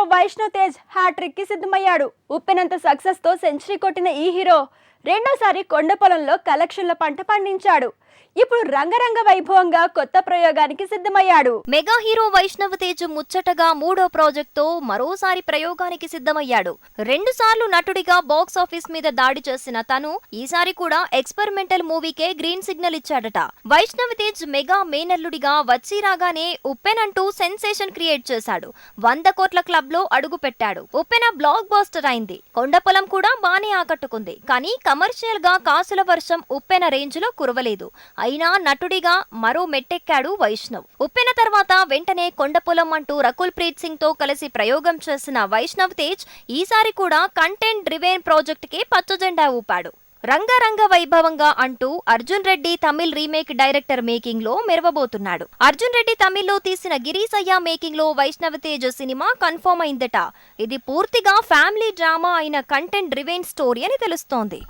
Hero Vaishnav Tej హ్యాట్రిక్కి సిద్ధమయ్యాడు. ఉప్పెనంత సక్సెస్తో సెంచరీ కొట్టిన ఈ హీరో రెండోసారి కొండ పొలంలో కలెక్షన్ల పంట పండించాడు. ఇప్పుడు రంగరంగ వైభవంగా కొత్త ప్రయోగానికి సిద్ధమయ్యాడు. మెగా హీరో వైష్ణవ తేజ్ ముచ్చటగా మూడో ప్రాజెక్ట్తో మరోసారి ప్రయోగానికి సిద్ధమయ్యాడు. రెండు సార్లు నటుడిగా బాక్స్ ఆఫీస్ మీద దాడి చేసిన తను ఈసారి కూడా ఎక్స్పెరిమెంటల్ మూవీకే గ్రీన్ సిగ్నల్ ఇచ్చాడట. వైష్ణవ తేజ్ మెగా మేనల్లుడిగా వచ్చి రాగానే ఉప్పెన్ అంటూ సెన్సేషన్ క్రియేట్ చేశాడు. వంద కోట్ల క్లబ్లో అడుగు పెట్టాడు ఉప్పెన బ్లాక్ బాస్టర్ అయింది. కొండపొలం కూడా బానే ఆకట్టుకుంది. కానీ కమర్షియల్గా కాసుల వర్షం ఉప్పెన రేంజ్లో కురవలేదు. అయినా నటుడిగా మరో మెట్టెక్కాడు వైష్ణవ్. ఉప్పెన తర్వాత వెంటనే కొండపొలం అంటూ రకుల్ ప్రీత్ సింగ్తో కలిసి ప్రయోగం చేసిన వైష్ణవ్ తేజ్ ఈసారి కూడా కంటెంట్ డ్రివేన్ ప్రాజెక్ట్కి పచ్చజెండా ఊపాడు. రంగరంగ వైభవంగా అంటూ అర్జున్ రెడ్డి తమిళ్ రీమేక్ డైరెక్టర్ మేకింగ్లో మెరవబోతున్నాడు. అర్జున్ రెడ్డి తమిళ్ళో తీసిన గిరీశయ్య మేకింగ్లో వైష్ణవ తేజ సినిమా కన్ఫర్మ్ అయిందట. ఇది పూర్తిగా ఫ్యామిలీ డ్రామా అయిన కంటెంట్ రివెన్ స్టోరీ అని తెలుస్తోంది.